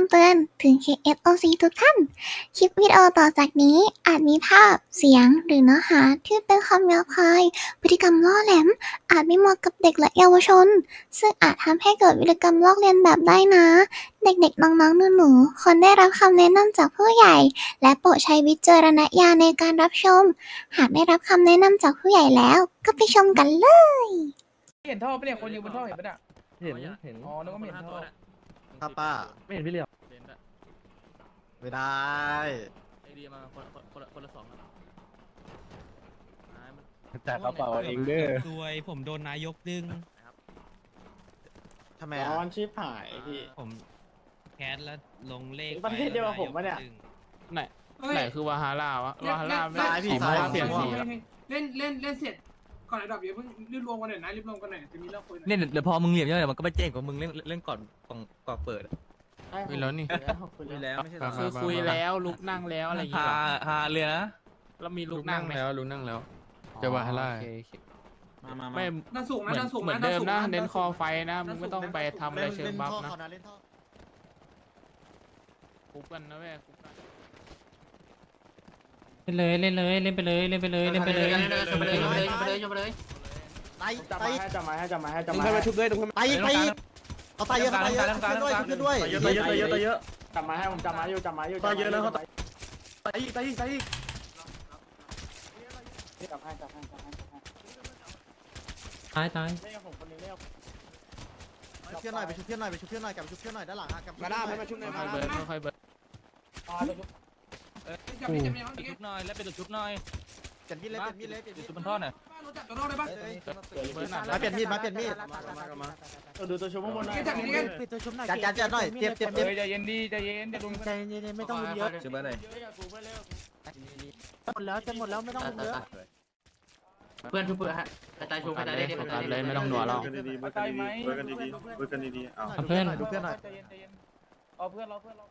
ำเตือนถึง KSOC ทุกท่าน คลิปวิดีโอต่อจากนี้อาจมีภาพ เสียง หรือเนื้อหาที่เป็นคำหยาบคาย พฤติกรรมล่อแหลม อาจไม่เหมาะกับเด็กและเยาวชน ซึ่งอาจทำให้เกิดวิธีกรรมลอกเลียนแบบได้นะ เด็กๆ น้องๆหนูๆควรได้รับคำแนะนำจากผู้ใหญ่ และโปรดใช้วิจารณญาณในการรับชม หากได้รับคำแนะนำจากผู้ใหญ่แล้ว ก็ไปชมกันเลย เห็นท่อปะเนี่ยคนอยู่บนท่อเห็นปะเนี่ยเห็นเห็น อ๋อนึกว่าไม่เห็นท่อ ครับป้า ไม่เห็นพี่เหลียวไม่ได้ ไอเดียมาคนละคนละคนละสองนะอ่ามันจากกระเป๋าเองเด้อซวยผมโดนนายกดึง ทำไมร้อะอนชิบหายพี่ ผมแคสแล้วลงเลขประเทศเดียวกับผมปะเนี่ยดึงไหนไหนคือวาฮาร่าวะวาฮาร่าไม่ซ้ายพี่ซ้ายเปลี่ยนสีแล้วเล่นเล่นเล่นเสร็จ ก่อนระดับอย่าเพิ่งรีบรวมกันหน่อยนะรีบรวมกันหน่อยจะมีเรื่องคุยหน่อยเนี่ยเดี๋ยวพอมึงเหลี่ยมเยอะเดี๋ยวมันก็ไปเจ๊งกว่ามึงเล่นเล่นก่อนก่อนก่อนเปิดอะคุยแล้วนี่คุยคุยแล้วแล้วไม่ใช่เหรอคือคุยแล้วลุกนั่งแล้วอะไรอย่างเงี้หายหาเรือนะแล้วมีลุกนั่งไหมแล้วลุกนั่งแล้วจะวาฮาร่า โอเคโอเคมามามาไม่ด้านสูงเหนะมือนด้านสูงเหมือนนะเดิมนะด้าสูงเน้นคอไฟนะมึงไม่ต้องไปทำอะไรเชิงบัฟท่อนะเขานะเล่นท่อ คุกกันนะเว้ยคุกกัน เล่นเลยเล่นเลยเล่นไปเลยเล่นไปเลยเล่นไปเลยไปเลยไปเลยไปเลยไปเลยไตจับไตมาให้จับมาให้จับมาให้จับมึงมาให้ให้มาชุบด้วยตรงนี้ไตไตเอาไตเยอะเขาไตเยอะช่วยด้วยช่วยด้วยเยอะเยอะเยอะเยอะจับมาให้ผมจับมาอยู่จับมาอยู่ตายเยอะนะเขาจับตายอีกตายอีกตายอีกให้จับให้จับให้จับให้จับให้ตายตายเล่นกับผมคนหนึงเล่นกับเพื่อนหน่อยไปชุบเพื่อนหน่อยไปชุบเพื่อนหน่อยกลับไปชุบเพื่อนหน่อยด้านหลังอะกลับมาหน้าให้มาชุบหน่อยค่อยเบิร์ดค่อยเบิร์ด ชุบหน่อยแล้วเป็นชุบหน่อยเปลี่ยนมีดเลยเปลี่ยนมีดเลยเปลี่ยนมีดชุบบนท่อหน่อยเบิร์หนักมาเปลี่ยนมีดมาเปลี่ยนมีดเอาดูตัวชมข้างบนหน่อยจับนี่กันจัดจัดจัดหน่อยเจ็บเจ็บเฮ้เจ็บยใจเย็นดีใจเย็นเดี๋ยวลุงใจเย็นไม่ต้องรุนเยอะชุบอะไรเล่นกับกูเพื่อนหมดแล้วจะหมดแล้วไม่ต้องเยอะเพื่อนชุบเพื่อนฮะกระจายชุบกระจายเลยโฟกัสเลยไม่ต้องหนัวเราเบิร์กันดีๆเบิร์กันดีๆเบิร์กันดีๆเอาเอาเพื่อนดูเพื่อนหน่อยเอาเพื่อนเราเพื่อนเรา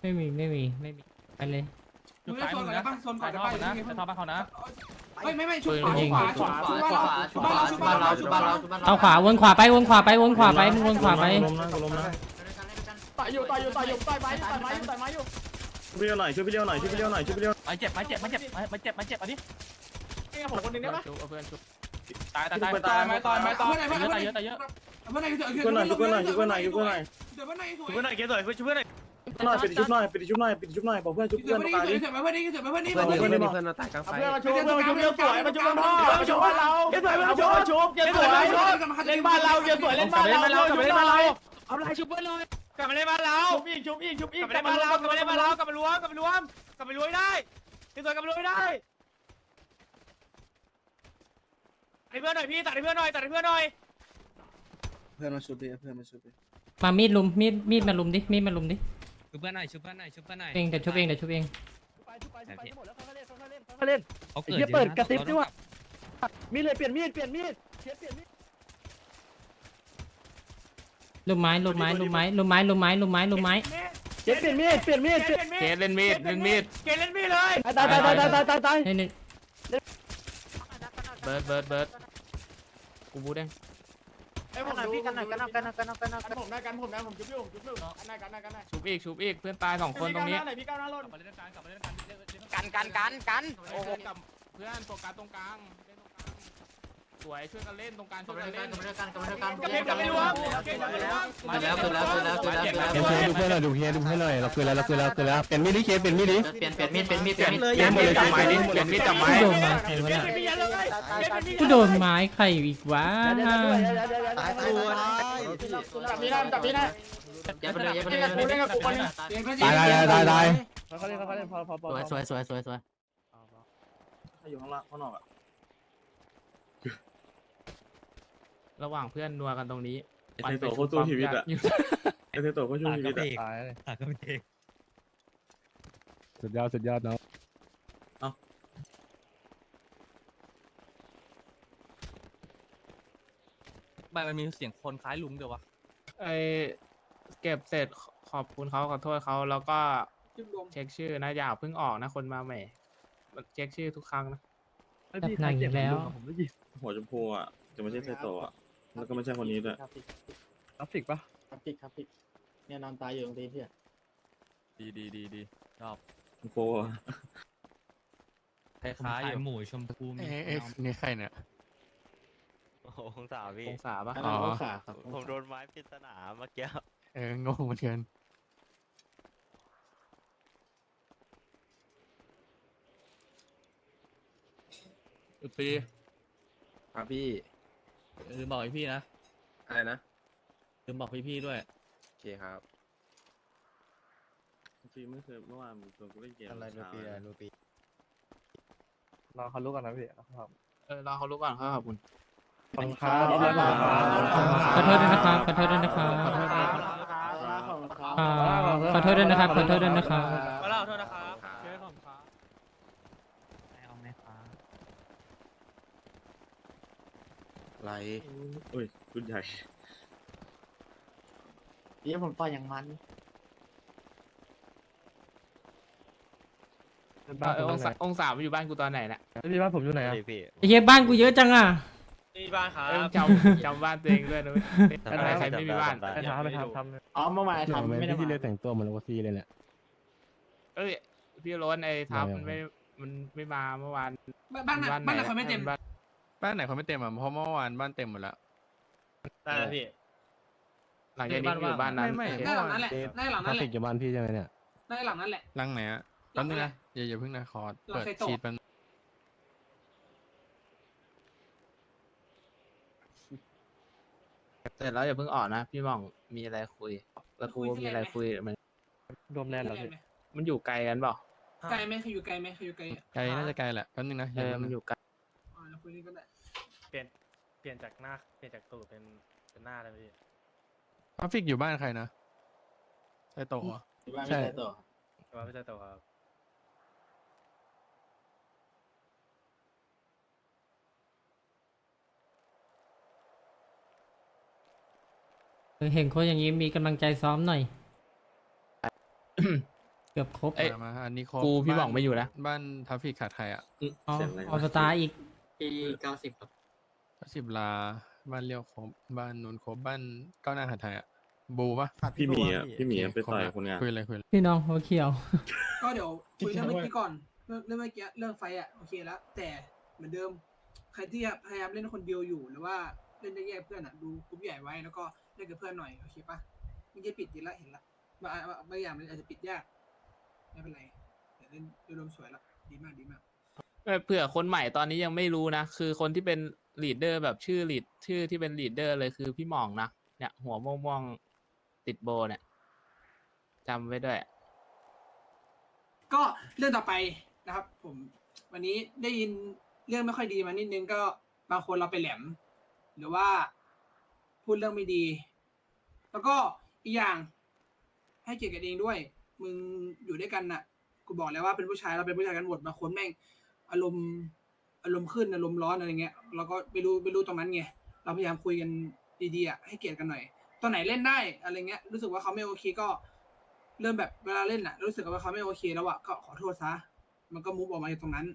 ไม่มีไม่มีไม่มีไปเลย มึงเล่นโซนก่อนได้ปะโซนก่อนได้ปะนะไปท่อบ้านเขานะเฮ้ยไม่ไม่ชุบขวาชุบขวาชุบขวาชุบบ้านเราชุบบ้านเราชุบบ้านเราชุบบ้านเราเอาขวาวนขวาไปวนขวาไปวนขวาไปมึงวนขวาไปล้มนะล้มนะต่อยอยู่ต่อยอยู่ต่อยอยู่ต่อยไม้ต่อยไม้ต่อยไม้อยู่ช่วยพี่เลี้ยวหน่อยช่วยพี่เลี้ยวหน่อยช่วยพี่เลี้ยวหน่อยช่วยพี่เลี้ยวไม้เจ็บไม้เจ็บไม้เจ็บไม้เจ็บไม้เจ็บอันนี้เล่นกับผมคนหนึงได้ปะชุบเอาเพื่อนชุบตายตายตายต่อยไม้ต่อยไม้ต่อยเพื่อนไหนเพื่อนไหนตายเยอะตายเยอะเพื่อนไหนเพื่อนไหนช่วยหน่อยช่วยหน่อยช่วยหน่อยช่วยหน่อยเดี๋ยวเพื่อนไหนสวยชุบเพื่อนหน่อยเกสวย ชุบเพื่อนหน่อยหน่อยปิดชุบหน่อยปิดชุบหน่อยปิดชุบหน่อยบอกเพื่อนชุบเดี๋เพื่ยอวนเพื่อนตายนี่ดิเดี๋ยวเพื่อนนี่เดี๋ยวเพื่อนนี่เพื่อนเพื่อนเพื่อนมาตายกลางไฟเอาเพื่อนมาชุบเพื่อนมาชุบเพื่อนสวยมาชุบกันพ่อมาชุบบ้านเราเพื่อนมาชุบมาชุบเพื่อนสวยเล่นบ้านเราเพื่อนสวยเล่นบ้านเราเพื่อนชุบบ้านเราเอาไรชุบเพื่อนเลยกลับมาเล่นบ้านเราชุบอีกชุบอีกชุบอีกกลับมาเล่นบ้านเรากลับมาเล่นบ้านเรากลับมารวมกลับมารวมกลับมารวมได้ที่สวยกลับมารวมได้ตัดเพื่อนหน่อยพี่ตัดเพื่อนหน่อยตัดเพื่อนหน่อยเพื่อนมาชุบดิเพื่อนมาชุบดิมามีดลุมมีดมีดมาลุมดิมีดมาลุมดิ ชุบเพื่อนหน่อยชุบเพื่อนหน่อยชุบเพื่อนหน่อยเองเดี๋ยวชุบเองเดี๋ยวชุบเองเขาเกิดเฮียเปิดกระติบด้วยมีดเลยเปลี่ยนมีดเปลี่ยนมีดเฮียเปลี่ยนมีดลูกไม้ลูกไม้ลูกไม้ลูกไม้ลูกไม้ลูกไม้ลูกไม้เฮียเปลี่ยนมีดเปลี่ยนมีดเกเคสเล่นมีดเล่นมีดเกเล่นมีดเลยตายตายตายตายตายตายตายนี่นี่เบิร์ดเบิร์ดเบิร์ดกูบูดเอง ไอ้ผมดูพี่กันหน่อยกันหน่อยกันหน่อยกันหน่อยกันหน่อยกันผมได้กันผมได้ผมชุบอยู่ชุบอยู่กันหน่อยกันหน่อยกันหน่อยชุบอีกชุบอีกเพื่อนตายสองคนตรงนี้พี่ก้าวหน้าหน่อยกลับมาเล่นกันกลับมาเล่นกันกันกันกันกันโอ้โหกับเพื่อนโฟกัสตรงกลาง สวยช่วยกันเล่นตรงกลางช่วยกันเล่นกลับมาเล่นกันไม่รวมมาแล้วคือแล้วคือแล้วคือแล้วเปลี่ยนเพื่อนดูเพื่อนหน่อยดูเฮียดูเพื่อนหน่อยเราคืนแล้วเราคืนแล้วคืนแล้วเปลี่ยนมีดดิเคสเปลี่ยนมีดดิเปลี่ยนเปลี่ยนมีดเป็นมีดเปลี่ยนเลยเปลี่ยนมีดจับไม้ดิเปลี่ยนมีดจับไม้กูโดนไม้ใครวะน่ะกูโดนไม้ใครอีกวะตายตายตายจับพี่ได้จับพี่ได้อย่าไปเลยอย่าไปเล่นกับกูเล่นกับกูคนนึงตายตายตายตายเขาเล่นเขาเล่นพอพอพอสวยสวยสวยสวยสวยอยู่ข้างล่างข้างนอกอะ ระหว่างเพื่อนนัวกันตรงนี้ไอ้ตัวโคตรสู้ชีวิตอะไอ้ตัวโคตรสู้ชีวิตอะตายเลยตัดก็ไม่เองสุดยอดสุดยอดเนาะบ้านมันมีเสียงคนคล้ายลุงเดียววะไอเก็บเสร็จขอบคุณเขาขอโทษเขาแล้วก็เช็คชื่อนะอย่าเพิ่งออกนะคนมาใหม่เช็คชื่อทุกครั้งนะพี่ใครเก็บแล้วหัวชมพูอะจะไม่ใช่ไซโตะอะ แล้วก็ไม่ใช่คนนี้ด้วย ครับกราฟิกปะครับพิกครับพิกเนี่ยนอนตายอยู่ตรงนี้พี่ดีดีดีดีชอบโฟคล้ายๆหมูชมพูมีนี่ใครเนี่ย โอ้โหสงสารพี่ องศาปะอันนั้นองศาครับผมโดนไม้ปริศนาเมื่อกี้เอองงเหมือนกันอุตีครับพี่ ลืมบอกพี่นะอะไรนะ ลืมบอกพี่ๆด้วย โอเคครับพี่เมื่อคืนเมื่อวานผมชวนกูเล่นเกมอะไรรูปีอะไรรูปีรอเขารู้กันนะพี่ครับเออรอเขารู้ก่อนครับขอบคุณขอบคุณครับขอโทษด้วยนะครับขอโทษด้วยนะครับขอโทษด้วยอ่าขอโทษด้วยนะครับขอโทษด้วยนะครับขอเล่าโทษนะครับ เชิญผมครับ เอาไหมครับ ไรอุ้ยรุ่นใหญ่พี่ผมต่อยอย่างมันบ้านเอผอมองอยู่ไหศานองศามาอยู่บ้านกูตอนไหนน่ะพี่บ้านผมอยู่ไหนอะพี่ไอ้เหี้ยบ้านกูเยอะจังอะที่บ้านครัเออบจำจำบ้านตัวเองด้วยนะเว้ยอะไรใครไม่มีบ้านไปทำไปทำทำอ๋อเมื่อวานทำไม่ได้พี่มาเลยแต่งตัวเหมือนโอซีเลยเนี่ยเอ้ยพี่โรนไอ้ทับไม่มันไม่มันไม่มาเมื่อวานบ้านไหนบ้านไหนเขาไม่เต็ม บ้านบ้านไหนเขาไม่เต็มอะเพราะเมื่อวานบ้านเต็มหมดแล้วได้แล้วพี่ หลังจากนี้อยู่บ้านนั้นไม่ไม่โอเคได้หลังนั้นแหละได้หลังนั้นแหติละดอยู่บ้านพี่ใช่ไหมเนี่ยได้หลังนั้นแหละรังไหนอะหลัแป๊บงนึงไหนนะอย่าอย่าเพิ่งนะขอหลังเปิดไข่โตะชีตแป๊บนึงแต่แล้วอย่าเพิ่งออกนะพี่หมองมีอะไรคุย แล้วกูก็มีอะไรคุยมันรวมแลนด์เหรอพี่มันอยู่ไกลกันเปล่าไกลไหมคืออยู่ไกลไหมคืออยู่ไกลไกลน่าจะไกลแหละแป๊บนึงนะเออมันอยู่ไกลอ๋อเรา คุยนี่ก็ได้เปลี่ยนเปลี่ยนจากหน้าเปลี่ยนจากตูดเป็นเป็นหน้าเลยพี่กราฟิกอยู่บ้านใครนะไอโตะเหรอ ที่บ้านใช่ไม่ใช่ตัวแต่ว่าไม่ใช่ตัวครับเห็นคนอย่างนี้มีกำลังใจซ้อมหน่อย เกือบครบเอ้ย มามาอันนี้ครบกูพี่หม่บ้าองไม่อยู่นะบ้านทัฟฟิกขาดใครอะอ๋อออสตาร์อีก ปีเก้าสิบครับสิบลา บ้านเลี้ยวครบบ้านนูนครบบ้านก้าวหน้าขาดไทยอะ บูปะพี่หมีอะพี่หมีไปต่อยคนงาน คุยเลยคุยเลยพี่น้องหัวเขียว ก็เดี๋ยวคุยเรื่องเมื่อกี้ก่อนเรื่องเรื่องเมื่อกี้เรื่องไฟอะโอเคแล้ว แต่เหมือนเดิม ใครที่พยายามเล่นคนเดียวอยู่หรือว่าเล่นแยกๆเพื่อนอะดูกลุ่มใหญ่ไว้แล้วก็เล่นกับเพื่อนหน่อยโอเคปะไม่ใช่ปิดดีละเห็นละบางบางอย่างมันอาจจะปิดยากไม่เป็นไรแต่เล่นโดยรวมสวยละดีมากดีมาก เผื่อคนใหม่ตอนนี้ยังไม่รู้นะ คือคนที่เป็นลีดเดอร์แบบชื่อลีดชื่อที่เป็นลีดเดอร์เลยคือพี่หม่องนะเนี่ยหัวม่วงๆติดโบเนี่ยจำไว้ด้วย ก็เรื่องต่อไปนะครับ ผม วันนี้ได้ยินเรื่องไม่ค่อยดีมานิดนึงก็บางคนเราไปแหลม หรือว่าพูดเรื่องไม่ดี แล้วก็อีกอย่าง ให้เกียรติกันเองด้วย มึงอยู่ด้วยกันน่ะ กูบอกแล้วว่าเป็นผู้ชายเราเป็นผู้ชายกันหมดบางคนแม่ง อารมณ์อารมณ์ขึ้นอารมณ์ร้อนอะไรเงี้ยเราก็ไม่รู้ไม่รู้ตรงนั้นไงเราพยายามคุยกันดีๆอะให้เกียรติกันหน่อยตอนไหนเล่นได้อะไรเงี้ย รู้สึกว่าเขาไม่โอเคก็ เริ่มแบบเวลาเล่นอะ รู้สึกว่าเขาไม่โอเคแล้วอะก็ขอโทษซะมันก็มุฟออกมาจากตรงนั้น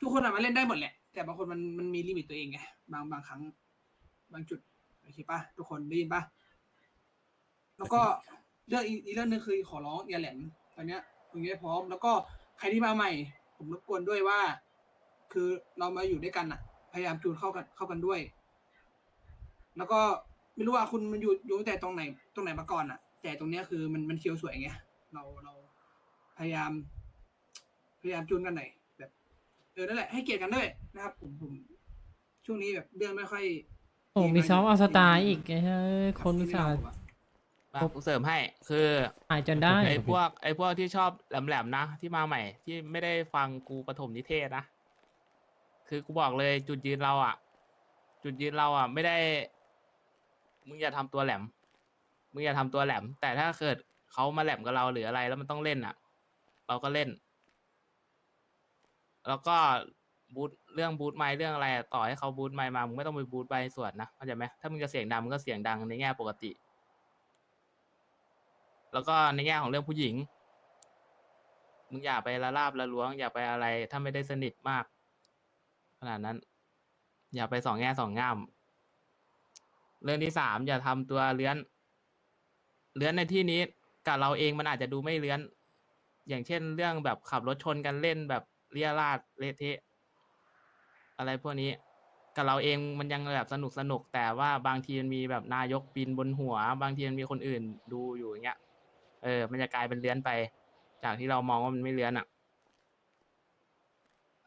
ทุกคนอะมันเล่นได้หมดแหละ แต่บางคนมันมันมีลิมิตตัวเองไงบางบางครั้ง บางจุดโอเคปะทุกคนได้ยินปะแล้วก็เรื่องอีกเรื่องหนึงคือขอร้องอย่าแหลมตอนเนี้ยคุณยังไม่พร้อมแล้วก็ ใครที่มาใหม่ ผมรบกวนด้วยว่า คือเรามาอยู่ด้วยกันอะพยายามจูนเข้ากันเข้ากันด้วย แล้วก็ไม่รู้ว่าคุณมันอยู่อยู่ตั้งแต่ตรงไหน ตรงไหนมาก่อนอะแต่ตรงเนี้ยคือมันมันเคียวสวยไงเราเราพยายาม พยายามจูนกันหน่อยแบบเออนั่นแหละให้เกียรติกันด้วยนะครับ ผมผม ช่วงนี้แบบเรื่องไม่ค่อย โอ้มีซ้อมออสตาร์อีกไอ้เฮ้ยคนอุตส่าห์ มากูเสริมให้คือหายจนได้ไอ้พวกไอ้พวกที่ชอบแหลมๆนะที่มาใหม่ ที่ไม่ได้ฟังกูปฐมนิเทศนะคือกูบอกเลยจุดยืนเราอะ จุดยืนเราอะ ไม่ได้ มึงอย่าทำตัวแหลม มึงอย่าทำตัวแหลม แต่ถ้าเกิดเขามาแหลมกับเราหรืออะไร แล้วมันต้องเล่นอะ เราก็เล่น แล้วก็บูทเรื่องบูทไมค์เรื่องอะไรอะต่อให้เขาบูทไมค์มามึงไม่ต้องไปบูทไปส่วนนะเข้าใจไหมถ้ามึงจะเสียงดังมึงก็เสียงดังในแง่ปกติ แล้วก็ในแง่ของเรื่องผู้หญิง มึงอย่าไปละลาบละล้วง อย่าไปอะไร ถ้าไม่ได้สนิทมาก ขนาดนั้น อย่าไปสองแง่สองง่าม เรื่องที่สามอย่าทำตัวเลื้อน เลื้อนในที่นี้กับเราเองมันอาจจะดูไม่เลื้อน อย่างเช่น เรื่องแบบขับรถชนกันเล่นแบบเลี่ยราดเละเทะอะไรพวกนี้กับเราเองมันยังแบบสนุกสนุกแต่ว่าบางทีมันมีแบบนายกปีนบนหัว บางทีมันมีคนอื่นดูอยู่อย่างเงี้ย เออ มันจะกลายเป็นเลื้อนไป จากที่เรามองว่ามันไม่เลื้อนอะ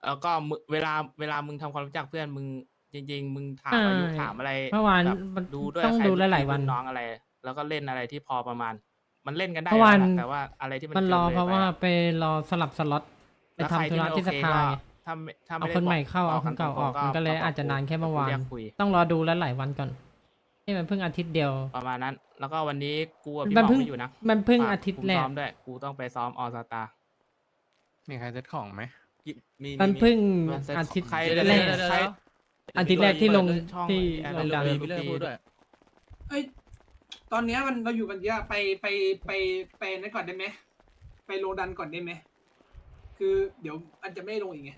แล้วก็มึเวลาเวลามึงทำความรู้จักเพื่อนมึง จริง ๆ มึงถามอายุใช่ถามอะไรเมื่อวานแบบมันดูด้วยต้องใครดูรุ่หลายพี่ๆวันรุ่น้องอะไร แล้วก็เล่นอะไรที่พอประมาณ มันเล่นกันได้เมื่อวานยู่แหละแต่ว่าอะไรที่มันมันรอกิลยเพราะไปว่าอะไปรอสลับสล็อตไปแล้วใครทำธุระไม่ที่สโอเคภาก็ไงถ้าไม่ถ้าไม่เอาได้คนใหม่บอกเข้าเอาบคนเก่าออกตรงๆมันก็เลยปรับอาจจะนานแค่เมื่อวานเรียกคุย ต้องรอดูหลายๆวันก่อน นี่มันเพิ่งอาทิตย์เดียว ประมาณนั้น แล้วก็วันนี้กูกับพี่มันหมอเพิ่งไม่อยู่นะมันเพิ่งฝกอาทิตย์คุมแรกซ้อมด้วย กูต้องไปซ้อมออสตามีใครเซ็ตของไหมมันเพิ่งมันเซ็ตอาทิตย์ใครแรกใครอาทิตย์แรกที่ลงช่องที่แอดลงดันมีเรื่องพูดด้วย เอ้ย ตอนเนี้ยมันเราอยู่กันเยอะไปไปไปไปนั่นก่อนได้ไหมไปโลดันก่อนได้ไหมคือเดี๋ยวอันจะไม่ลงอีกไง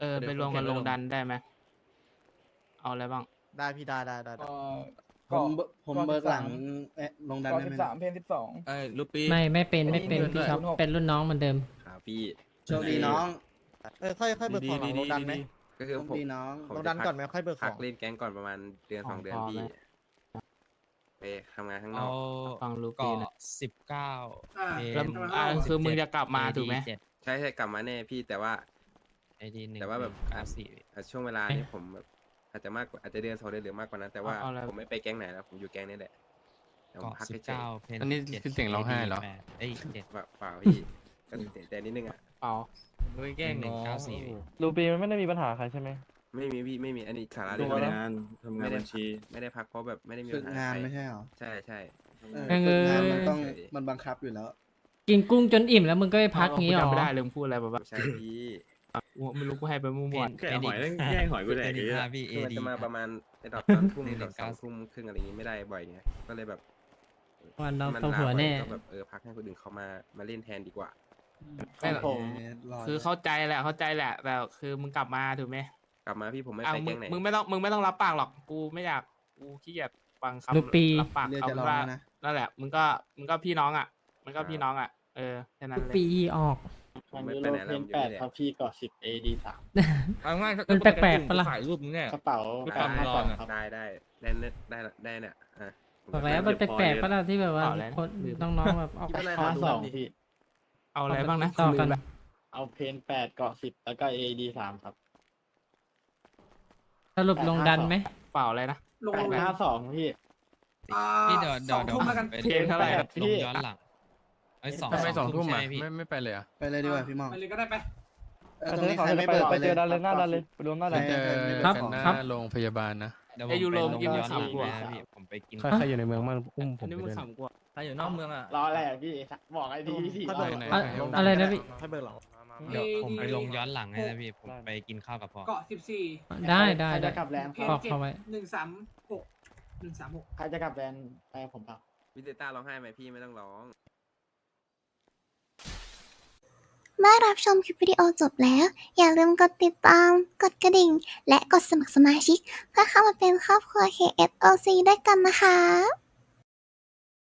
เออไปลงกันลงดันได้ไหมเอาอะไรบ้าง ได้พี่ได้ได้ได้ได้ เอ่อผมเบิผมเบิกหลังเเอ๊ะลงดันกาะได้สิไหมบสามเพนสิบสองเอ้ยลูกปีไม่ไม่เป็นไม่เป็นไม่เป็นพี่ช็อปด้วยเป็นรุ่นน้องเหมือนเดิม ครับพี่โชคดีน้องเออค่อยค่อยเบิกของหลังลงดันไหมก็คือโชคผมดีน้อง ผมลงจะดันพัก่อนไหมค่อยเบิกขพัอกง เล่นแก๊งก่อนประมาณเดือนสองเดือนพอพี่ไหมไปทำงานข้างนเอาอก ฟังลูปี้นะ สิบเก้าอ่าแล้วอ่าคือมึงจะกลับมาถูกไหมเจ็ดใช่ใช่กลับมาแน่พี่แต่ว่า ไอดีหนึ่งแต่ว่าแบบ เก้าสี่ อะช่วงเวลานี้ผมแบบ อาจจะมากกว่าอาจจะเดือนสองเดือนหรือมากกว่านั้น แต่ว่าเอาอะไรผมไม่ไปแก๊งไหนแล้วผมอยู่แก๊งนี้แหละเดี๋ยวผมเกาะพักสิบเฉยเก้าเพนอันนี้จ็ดคือเสียงร้องไห้เหรอ AD แปดเอ้ยเจ็ดๆเปล่าเปล่าพี่ก็เสียใจนิดนึงอะเปล่าไม่แกล้งหนึ่งเก้าสี่ลูปีมันไม่ได้มีปัญหาใครใช่ไหม ไม่มีพี่ไม่มีอันนี้สาระดูเรื่องแล้วงานทำงานบัญชี ไม่ได้พักเพราะแบบไม่ได้มีฝึปักญหางานใครไม่ใช่หรอใช่ใช่เออเออฝึกงานมันต้องมันบังคับอยู่แล้ว กินกุ้งจนอิ่มแล้วมึงก็ไปพักเอองี้หรจำอไม่ได้เลยมึงพูดอะไรแบบว่า ไม่ใช่พี่กู ไม่รู้กูให้ไปมั่วๆแค่หอยแย่งหอยกูแดกเยอะพี่เอคือมันดี จะมาประมาณในตอนตอนทุ่มหนึ่งกับสองเก้าทุ่มครึ่งอะไรอย่างงี้ไม่ได้บ่อยไงก็เลยแบบวันเรามันตัวลาหัวบ่อยแน่ ก็แบบเออพักให้คนอื่นเขามามาเล่นแทนดีกว่า ไม่หรอกผมคือเข้าใจแหละเข้าใจแหละแต่คือมึงกลับมาถูกไหมกลับมาพี่ผมไม่อะไปมึแก๊งงไหนมึงไม่ต้องมึงไม่ต้องรับปากหรอกกูไม่อยากกูขี้เกียจฟังคำลูกปี รับปากเรียกเอาจะเป็นร้องว่าแล้วนะนั่นแหละมึงก็มึงก็พี่น้องอะ มันก็พี่น้องอะเออแค่นั้นเลยปีออกผ มไม่ไปไหนแล้วผมอยู่นี่แหละพี่ก่อสิบเอดีสามเอาง่ายๆมันแปลกๆปะล่ะ ถ่ายรูปมึงเนี่ย กระเป๋าไม่ความร้อนอะได้ได้ได้ได้ได้ได้เนี่ยอะผมบอกแล้วมันแปลกๆปะล่ะที่แบบว่าเอาอะไรนะคนลืมน้องๆแบบออกพี่เป็นไรขอดูหน่อยดิเอาอะไรบ้างนะต่อกันลืมละเอาเพนแปดเกาะสิบแล้วก็เอดีสามครับ สรุปลงดันไหม เปล่าอะไรนะ ลงแปลดงห้าสองพี่ อ่าพี่เดี๋ยวสเดี๋ยอวงเดี๋ยวทุ่มแล้วกันไปเพลงเท่าไหร่ ลงย้อนหลัง ไอ้ยสองทำไมสองทุ่มใช่อะไหพี่ ไม่ไม่ไปเลยอะ ไปเลยดีกว่าพี่มองไปเลยก็ได้ไปเออตรงนี้ใครไม่เปิดไปเจอดันเลยหน้าดันเลยไปเจอกันหน้าโรงพยาบาลนะ เดี๋ยวผไอ้มยูไปโรลเมื่งอกี้มึย้งอนหลังขำกูไปอะนะพี่ผมไปกิน ใครใครอยู่ในเมืองบ้างอุ้มผมอันนี้ไปมึงด้วยนะขำกูอะใครอยู่นอกเมืองอะ รออะไรอะพี่บอกไอ้ดีพี่ค่อยเบิกไหนอะไหนอะไรนะพี่ค่อยเบิกหลังเดี๋ยวผมไปลงย้อนหลังให้นะพี่ ผมไปกินข้าวกับพ่อ เกาะสิบสี่ได้ได้ใครได้ จะกลับแลนด์เพคนรับบอกเจ็ดเขาไว้ หนึ่งสามหกหนึ่งสามหกใครจะกลับแลนด์ไปกับผมเปล่าวิเตต้าร้องไห้ไหมพี่ไม่ต้องร้อง เมื่อรับชมคลิปวิดีโอจบแล้ว อย่าลืมกดติดตาม กดกระดิ่ง และกดสมัครสมาชิก เพื่อเข้ามาเป็นครอบครัว KSOC ด้วยกันนะคะ